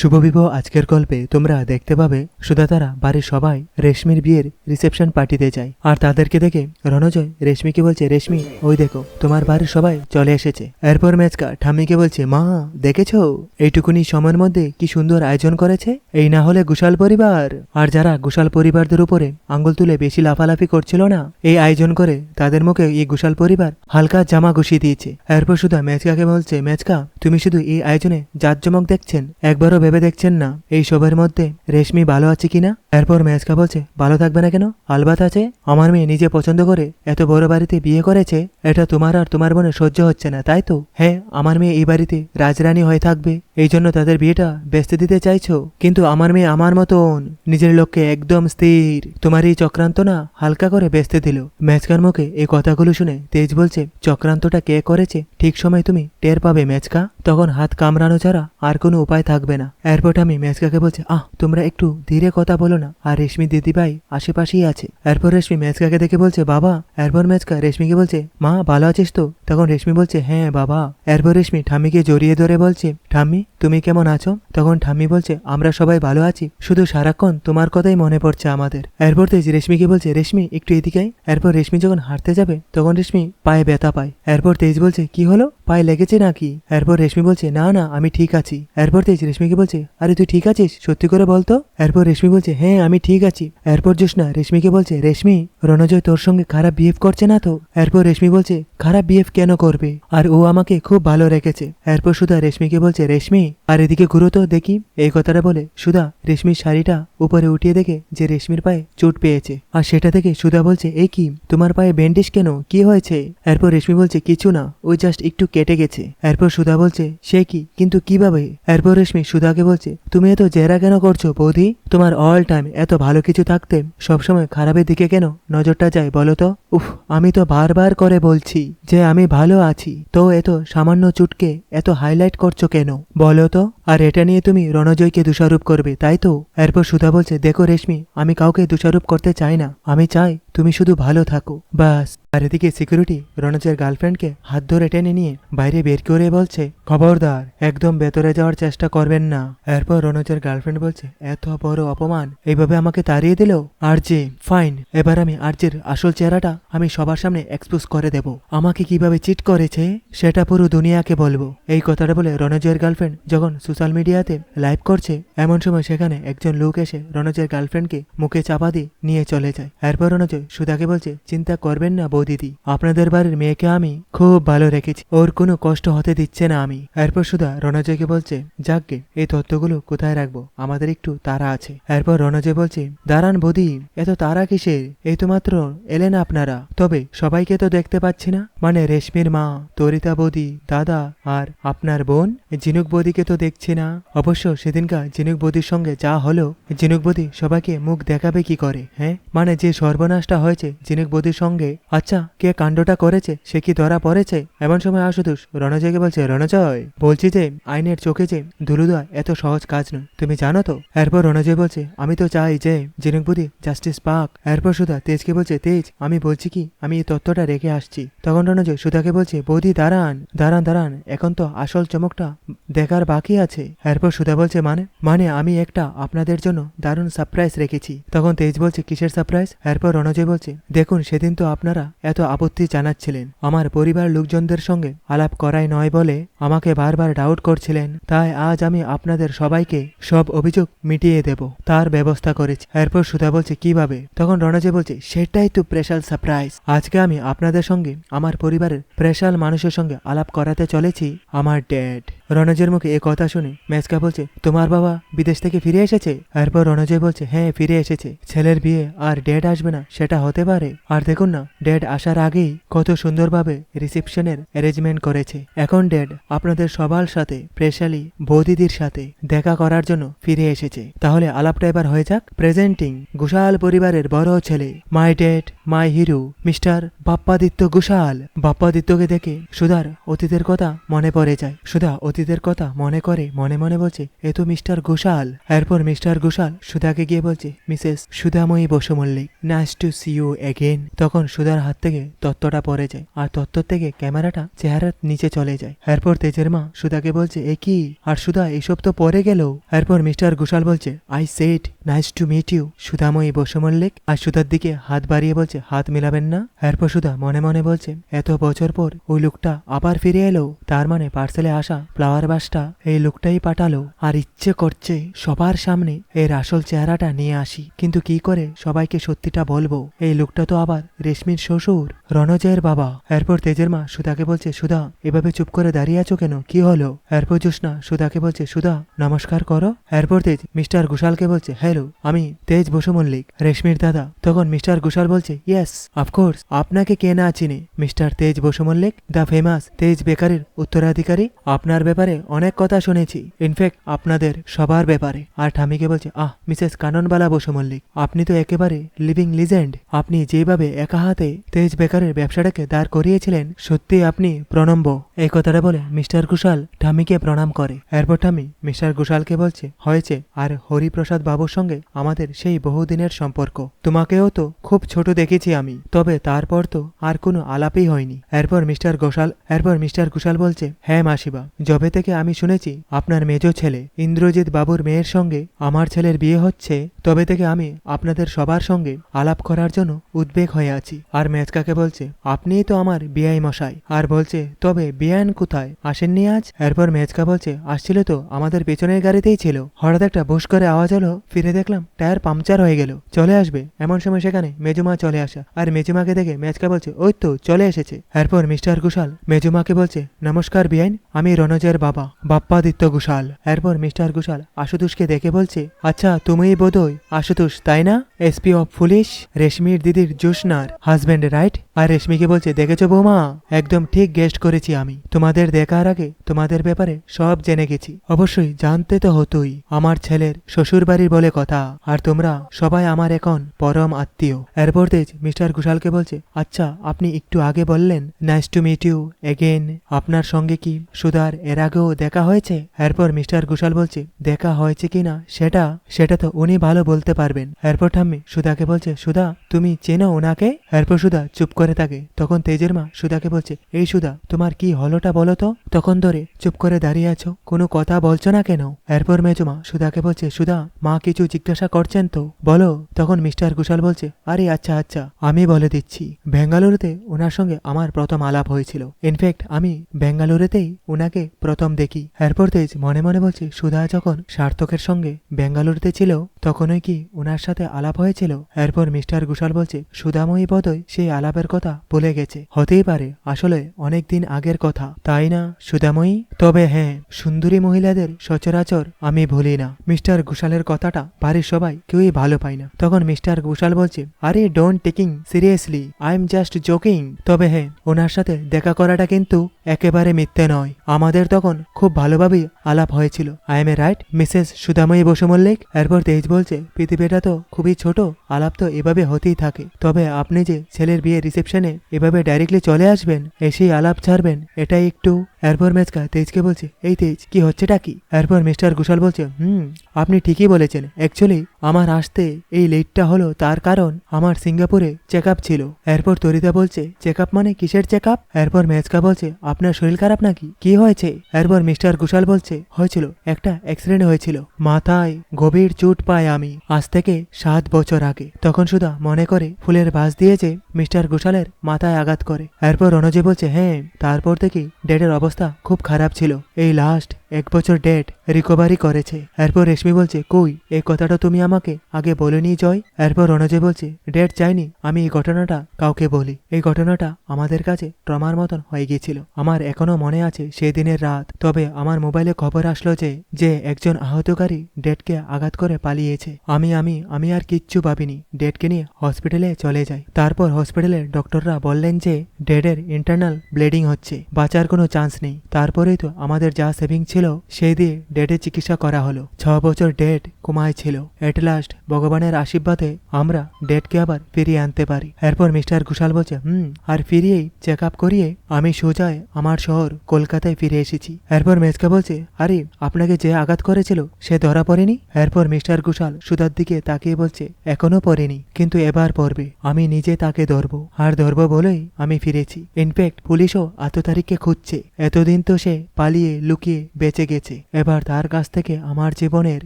শুভবিবাহ আজকের গল্পে তোমরা দেখতে পাবে সুধা তারা বাড়ির সবাই রেশমির বিয়ের রিসেপশন পার্টিতে যায়। আর তাদেরকে দেখে রণজয় রেশমিকে বলছে, রেশমি, ওই দেখো, তোমার বাড়ির সবাই চলে এসেছে। এরপর মেচকা ঠাম্মিকে বলছে, মা, দেখেছ? এইটুকুনি সময়ের মধ্যে কি সুন্দর আয়োজন করেছে? এই না হলে গুশাল পরিবার। আর যারা গুশাল পরিবারদের উপরে আঙ্গুল তুলে বেশি লাফালাফি করছিল না, এই আয়োজন করে তাদের মুখে এই গুশাল পরিবার হালকা জামা ঘুষিয়ে দিয়েছে। এরপর সুধা মেচকাকে বলছে মেচকা তুমি শুধু এই আয়োজনে জাঁকজমক দেখছেন? একবারও ভেবে দেখছেন না? এই শোভের মধ্যে রেশমি ভালো আছে কিনা এরপর মেজকা বলছে, ভালো থাকবে না কেন? আলবাত আছে? আমার মেয়ে নিজে পছন্দ করে এত বড় বাড়িতে বিয়ে করেছে, এটা তোমার আর তোমার বোনের সহ্য হচ্ছে না, তাই তো? হ্যাঁ আমার মেয়ে এই বাড়িতে রাজরানী হয়ে থাকবে। এই জন্য তাদের বিয়েটা ব্যস্ত দিতে চাইছো? কিন্তু আমার মেয়ে আমার মতন। নিজের লোককে একদম স্থির। তোমার এই চক্রান্ত না হালকা করে বেচতে দিল। মেচকার মুখে এই কথাগুলো শুনে তেজ বলছে, চক্রান্তটা কে করেছে? ঠিক সময় তুমি টের পাবে মেচকা তখন হাত কামড়ানো ছাড়া আর কোনো উপায় থাকবে না। এরপর আমি মেচকাকে বলছে, আহ, তোমরা একটু ধীরে কথা বলো না। আর রেশমি দিদিভাই আশেপাশেই আছে। এরপর রেশমি মেচকাকে দেখে বলছে, বাবা। এরপর মেচকা রেশমিকে বলছে, মা, ভালো আছিস তো? তখন রেশমি বলছে হ্যাঁ বাবা। এরপর রেশমি ঠাম্মিকে জড়িয়ে ধরে বলছে, ঠাম্মি তুমি কেমন আছো? তখন ঠাম্মি বলছে, আমরা সবাই ভালো আছি। শুধু সারাক্ষণ তোমার কথাই মনে পড়ছে আমাদের। এরপর তেজ রেশমিকে বলছে, রেশমি, একটু এদিকে। এরপর রেশমি যখন হাঁটতে যাবে, তখন রেশমি পায়ে ব্যথা পায়। এরপর তেজ বলছে, কি হলো? পায়ে লেগেছে নাকি? এরপর রেশমি বলছে, না না, আমি ঠিক আছি। এরপর তেজ রেশমিকে বলছে, আরে, তুই ঠিক আছিস? সত্যি করে বলতো এরপর রেশমি বলছে হ্যাঁ আমি ঠিক আছি। এরপর জোসনা রেশমিকে বলছে, রেশমি, রণজয় তোর সঙ্গে খারাপ বিহেভ করছে না তো? এরপর রেশমি বলছে, খারাপ বিহেভ কেন করবে? আর ও আমাকে খুব ভালো রেখেছে। এরপর সুধা রেশমিকে বলছে, রেশমি আর এদিকে ঘুরো তো, দেখি। এই কথাটা বলে সুধা রেশমির শাড়িটা উপরে উঠিয়ে দেখে যে রেশমির পায়ে চোট পেয়েছে। আর সেটা থেকে সুধা বলছে এই কি? তোমার পায়ে ব্যান্ডেজ কেন? কি হয়েছে? এরপর রেশমি বলছে, কিছু না ওই জাস্ট একটু কেটে গেছে। এরপর সুধা বলছে, সে কি? কিন্তু কীভাবে? এরপর রেশমি সুধাকে বলছে, তুমি এত জেরা কেন করছ বৌদি? তোমার অল টাইম এত ভালো কিছু থাকতে সবসময় খারাপের দিকে কেন নজরটা যায় বলো তো? উফ, আমি তো বারবার করে বলছি যে আমি ভালো আছি, তো এত সামান্য চুটকে এত হাইলাইট করছ কেন? বলো তো, আর এটা নিয়ে তুমি রণজয়কে দোষারোপ করবে, তাই তো? এরপর সুধা বলছে, দেখো রেশমি, আমি কাউকে দোষারোপ করতে চাই না। আমি চাই তুমি শুধু ভালো থাকো বাস আর এদিকে সিকিউরিটি রণজের গার্লফ্রেন্ডকে হাত ধরে টেনে নিয়ে বাইরে বের করে বলছে, খবরদার, একদম ভেতরে যাওয়ার চেষ্টা করবেন না। এরপর রণজের গার্লফ্রেন্ড বলছে, এত বড় অপমান, এইভাবে আমাকে তাড়িয়ে দিল আরজে ফাইন এবার আমি আরজের আসল চেহারাটা আমি সবার সামনে এক্সপোজ করে দেব। আমাকে কীভাবে চিট করেছে, সেটা পুরো দুনিয়াকে বলব। এই কথাটা বলে রণজয়ের গার্লফ্রেন্ড যখন সোশ্যাল মিডিয়াতে লাইভ করছে, এমন সময় সেখানে একজন লোক এসে রণজয়ের গার্লফ্রেন্ডকে মুখে চাপা দিয়ে নিয়ে চলে যায়। এরপর রণজয় সুধাকে বলছে, চিন্তা করবেন না বৌদিদি, আপনাদের বাড়ির মেয়েকে আমি খুব ভালো রেখেছি। ওর কোনো কষ্ট হতে দিচ্ছে না আমি। এরপর সুধা রণজয়কে বলছে, যাকগে, এই তথ্যগুলো কোথায় রাখব? আমাদের একটু তারা আছে। এরপর রণজয় বলছে, দাঁড়ান বৌদি, এত তারা কিসের? এই তো মাত্র এলেন আপনারা। তবে সবাইকে তো দেখতে পাচ্ছি না। মানে রেশমির মা, তরিতা বৌদি, দাদা আর আপনার বোন জিনুক বৌদিকে তো দেখছি না। অবশ্য সেদিনকার জিনুক বৌদির সঙ্গে যা হলো জিনুক বৌদি সবাইকে মুখ দেখাবে কি করে হ্যাঁ? মানে যে সর্বনাশটা হয়েছে জিনুক বৌদির সঙ্গে আচ্ছা কে কাণ্ডটা করেছে? সে কি ধরা পড়েছে? এমন সময় আশুতোষ, রণজয়কে বলছে, রণজয়, বলছি যে, আইনের চোখে যে দেওয়া এত সহজ কাজ নয়। তুমি জানো তো? এরপর রণজয় বলছে, আমি তো চাই যে জিনুক বৌদি জাস্টিস পাক। এরপর সুধা, তেজকে বলছে, তেজ, আমি বলছি কি? আমি এই তত্ত্বটা রেখে আসছি। তখন রণজয়, সুধাকে বলছে, বৌদি, দাঁড়ান দাঁড়ান দাঁড়ান, এখন তো আসল চমকটা দেখার বাকি আছে। এরপর সুধা বলছে মানে মানে আমি একটা আপনাদের জন্য দারুণ সারপ্রাইজ রেখেছি। তখন তেজ বলছে, কিসের সারপ্রাইজ এরপর রণজয় বলছে, দেখুন, সেদিন তো আপনারা এত আপত্তি জানাচ্ছিলেন। আমার পরিবার লোকজনদের সঙ্গে আলাপ করাই নয় বলে আমাকে বারবার ডাউট করছিলেন। তাই আজ আমি আপনাদের সবাইকে সব অভিযোগ মিটিয়ে দেব। তার ব্যবস্থা করেছি। এরপর সুধা বলছে, কীভাবে? তখন রণজয় বলছে, সেটাই তো স্পেশাল সারপ্রাইজ আজকে আমি আপনাদের সঙ্গে আমার পরিবারের স্পেশাল মানুষের সঙ্গে আলাপ করাতে চলেছি আমার ড্যাড রণজয়ের মুখে এ কথা শুনে মেজকা বলছে, তোমার বাবা বিদেশ থেকে ফিরে এসেছে? এরপর রণজয় বলছে হ্যাঁ ফিরে এসেছে। ছেলের বিয়ে আর ড্যাড আসবে না, সেটা হতে পারে। আর দেখুন না ড্যাড আসার আগেই কত সুন্দরভাবে রিসেপশনের অ্যারেঞ্জমেন্ট করেছে। এখন ড্যাড আপনাদের সবার সাথে, স্পেশালি বৌদিদির সাথে দেখা করার জন্য ফিরে এসেছে। তাহলে আলাপটা এবার হয়ে যাক। প্রেজেন্টিং ঘোষাল পরিবারের বড় ছেলে, my dad my hero, mister Bappaditya Ghoshal. বাপ্পাদিত্যকে দেখে সুধার অতীতের কথা মনে পড়ে যায়। সুধা অতীতের কথা মনে করে, মনে মনে বলছে, এ তো মিস্টার ঘোষাল। এরপর মিস্টার ঘোষাল সুধাকে গিয়ে বলছে, Mrs Sudhamoyee Basu Mallick nice to see you again তখন সুধার হাত থেকে তত্ত্বটা পড়ে যায়। আর তত্ত্ব থেকে ক্যামেরাটা চেহারার নিচে চলে যায়। এরপর তেজের মা সুধাকে বলছে, এ কি? আর সুধা এইসব তো পরে গেল? এরপর মিস্টার ঘোষাল বলছে I said nice to meet you Sudhamoyee Basu Mallick আর সুধার দিকে হাত বাড়িয়ে বলছে, হাত মিলাবেন না? এরপর সুধা মনে মনে বলছে, এত বছর পর ওই লোকটা আবার ফিরে এলো। তার মানে পার্সেলে আসা ফ্লাওয়ার বাসটা এই লোকটাই পাঠালো। আর ইচ্ছে করছে সবার সামনে এর আসল চেহারাটা নিয়ে আসি। কিন্তু কি করে সবাইকে সত্যিটা বলব? এই লোকটা তো আবার রেশমির শ্বশুর। choro. রণজয়ের বাবা। এরপর তেজের মা সুধাকে বলছে, সুধা, এভাবে চুপ করে দাঁড়িয়ে আছো কেন? কি হলো? এরপর জোসনা সুধাকে বলছে, সুধা, নমস্কার করো। এরপর তেজ মিস্টার ঘোষালকে বলছে, হ্যালো, আমি তেজ বসু মল্লিক, রেশমির দাদা। তখন মিস্টার ঘোষাল বলছে, ইয়েস অফকোর্স আপনাকে কে না চিনে? মিস্টার তেজ বসু মল্লিক, দ্য ফেমাস তেজ বেকারির উত্তরাধিকারী। আপনার ব্যাপারে অনেক কথা শুনেছি। ইনফ্যাক্ট, আপনাদের সবার ব্যাপারে। আর ঠামিকে বলছে, আহ, মিসেস কাননবালা বসু মল্লিক, আপনি তো একেবারে লিভিং লিজেন্ড। আপনি যেভাবে একা হাতে তেজ বেকারের ব্যবসাটাকে দাঁড় করিয়েছিলেন সত্যি আপনি প্রণম্ব এই কথাটা বলে মিস্টার ঘোষাল ঠামিকে প্রণাম করে। এরপর ঠামি মিস্টার ঘোষালকে বলছে, হয়েছে। আর হরিপ্রসাদ বাবুর সঙ্গে আমাদের সেই বহুদিনের সম্পর্ক। তোমাকেও তো খুব ছোট দেখেছি আমি। তবে তারপর তো আর কোনো আলাপই হয়নি। এরপর মিস্টার ঘোষাল এরপর মিস্টার ঘোষাল বলছে হ্যাঁ মাসিবা যবে থেকে আমি শুনেছি আপনার মেজ ছেলে ইন্দ্রজিৎ বাবুর মেয়ের সঙ্গে আমার ছেলের বিয়ে হচ্ছে, তবে থেকে আমি আপনাদের সবার সঙ্গে আলাপ করার জন্য উদ্বেগ হয়ে আছি। আর মেজকাকে বলছে, আপনিই তো আমার বিয়াই মশাই। আর বলছে, তবে বিয়ান কোথায়? আসেননি আজ? এরপর মেজকা বলছে, আসছিল তো আমাদের পেছনের গাড়িতেই ছিল। হঠাৎ একটা বুস করে আওয়াজ হলো ফিরে দেখলাম টায়ার পাংচার হয়ে গেল। চলে আসবে, এমন সময় সেখানে মেজুমা চলে আসা। আর মেজুমাকে দেখে মেজকা বলছে, ওই তো, চলে এসেছে। এরপর মিস্টার ঘোষাল মেজুমাকে বলছে, নমস্কার বিয়াইন আমি রনজের বাবা, বাপ্পাদিত্য ঘোষাল। এরপর মিস্টার ঘোষাল আশুতোষকে দেখে বলছে আচ্ছা তুমিই বোধহয় আশুতোষ, তাই না? এসপি অফ পুলিশ, রেশমির দিদির জোসনার হাজবেন্ড রাইট? আর রেশমিকে বলছে, দেখেছ বৌমা? একদম ঠিক গেস্ট করেছি আমি। তোমাদের দেখার আগে তোমাদের ব্যাপারে সব জেনে গেছি। অবশ্যই জানতে তো হতোই। আমার ছেলের শ্বশুর বাড়ির বলে কথা। আর তোমরা সবাই আমার এখন পরম আত্মীয়। এরপর তেজ মিস্টার ঘোষালকে বলছে আচ্ছা আপনি একটু আগে বললেন nice to meet you again আপনার সঙ্গে কি সুধার এর আগেও দেখা হয়েছে? এরপর মিস্টার ঘোষাল বলছে, দেখা হয়েছে কিনা সেটা সেটা তো উনি ভালো বলতে পারবেন। এরপর ঠাম্মি সুধাকে বলছে, সুধা, তুমি চেনো ওনাকে এরপর সুধা চুপ করে থাকে তখন তেজের মা সুধাকে বলছে, এই সুধা, তোমার কি হলোটা বলো তো? তখন ধরে চুপ করে দাঁড়িয়ে আছো, কোনো কথা বলছো না কেন? এরপর মেজমা সুধাকে বলছে, সুধা, মা কিছু জিজ্ঞাসা করছেন তো? বলো, তখন মিস্টার ঘোষাল বলছে, আরে আচ্ছা আচ্ছা আমি বলে দিচ্ছি। বেঙ্গালুরুতে ওনার সঙ্গে আমার প্রথম আলাপ হয়েছিল। ইনফ্যাক্ট, আমি বেঙ্গালুরুতেই ওনাকে প্রথম দেখি। এরপর তেজ মনে মনে বলছে, সুধা যখন সার্থকের সঙ্গে বেঙ্গালুরুতে ছিল, তখনই কি ওনার সাথে আলাপ হয়েছিল? এরপর মিস্টার ঘোষাল বলছে, সুধাময়ী বোধহয় সেই আলাপের কথা ভুলে গেছে। হতেই পারে, আসলে অনেক দিন আগের কথা। তাই না সুধাময়ী তবে হ্যাঁ সুন্দরী মহিলাদের সচরাচর আমি ভুলি না। মিস্টার ঘোষালের কথাটা বাড়ির সবাই কেউই ভালো পায় না। তখন মিস্টার ঘোষাল বলছে, আরে don't taking seriously I am just joking তবে হ্যাঁ ওনার সাথে দেখা করাটা কিন্তু একেবারে মিথ্যে নয়। আমাদের তখন খুব ভালোভাবেই আলাপ হয়েছিল। I am a right Mrs Sudhamoyee Basu Mallick? এরপর তেজ বলছে, পৃথিবীটা তো খুবই ছোট, আলাপ তো এভাবে হতেই থাকে। তবে আপনি যে ছেলের বিয়ে রিসেপশনে এভাবে ডাইরেক্টলি চলে আসবেন এসেই আলাপ ছাড়বেন এটাই একটু এরপর মেজকা, তেজকে বলছে, এই তেজ, কি হচ্ছেটা কি? এরপর মিস্টার ঘোষাল বলছে, হুম, আপনি ঠিকই বলেছেন। অ্যাকচুয়ালি আমার আসতে এই লেটটা হলো তার কারণ আমার সিঙ্গাপুরে চেক ছিল। এরপর তরিতা বলছে চেক মানে কিসের চেক এরপর মেজকা বলছে, আপনার শরীর খারাপ নাকি? কি হয়েছে? এরপর মিস্টার ঘোষাল বলছে, হয়েছিল, একটা অ্যাক্সিডেন্ট হয়েছিল। মাথায় গভীর চোট পাই আমি, আজ থেকে সাত বছর আগে। তখন সুধা মনে করে ফুলের বাস দিয়েছে মিস্টার ঘোষালের মাথায় আঘাত করে। এরপর রণজি বলছে হ্যাঁ তারপর থেকে ডেটের অবস্থা খুব খারাপ ছিল। এই লাস্ট এক বছর ডেট রিকভারি করেছে। এরপর রেশমি বলছে, কই এই কথাটা তুমি আমাকে আগে বলেনি, জয়? এরপর রণজয় বলছে ডেট চাইনি, আমি এই ঘটনাটা কাউকে বলি। এই ঘটনাটা আমাদের কাছে ট্রমার মতন হয়ে গিয়েছিল। আমার এখনও মনে আছে সেই দিনের রাত। তবে আমার মোবাইলে খবর আসলো যে যে একজন আহতকারী ডেটকে আঘাত করে পালিয়েছে। আমি আমি আমি আর কিচ্ছু ভাবিনি। ডেটকে নিয়ে হসপিটালে চলে যাই। তারপর হসপিটালের ডক্টররা বললেন যে ডেডের ইন্টারনাল ব্লিডিং হচ্ছে। বাঁচার কোনো চান্স নেই। তারপরেই তো আমাদের যা সেভিং ছিল, সেই দিয়ে ডেডের চিকিৎসা করা হলো। ছ বছর ডেড কোমায় ছিল। এট লাস্ট ভগবানের আশীর্বাদে আমরা ডেটকে আবার ফিরিয়ে আনতে পারি। এরপর মিস্টার ঘোষাল বলছে, হুম, আর ফিরিয়েই চেক আপ করিয়ে আমি সোজায় আমার শহর কলকাতায় ফিরে এসেছি। এরপর মেজকা বলছে, আরে, আপনাকে যে আঘাত করেছিল, সে ধরা পড়েনি? এরপর মিস্টার ঘোষাল সুধার দিকে তাকিয়ে বলছে, এখনও পড়েনি, কিন্তু এবার পড়বে। আমি নিজে তাকে ধরবো। আর ধরবো বলেই আমি ফিরেছি। ইনফ্যাক্ট পুলিশও আত তারিখকে খুঁজছে। এতদিন তো সে পালিয়ে, লুকিয়ে বেঁচে গেছে। এবার তার কাছ থেকে আমার জীবনের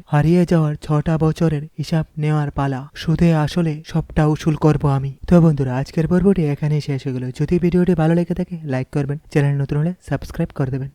হারিয়ে যাওয়ার ছটা বছরের হিসাব নেওয়ার পালা। সুদে আসলে সবটা উসুল করব আমি। তো বন্ধুরা, আজকের পর্বটি এখানেই শেষ হয়ে গেল। যদি ভিডিওটি ভালো লেগে থাকে লাইক করবেন। চ্যানেল নতুন হলে সাবস্ক্রাইব করে দেবেন।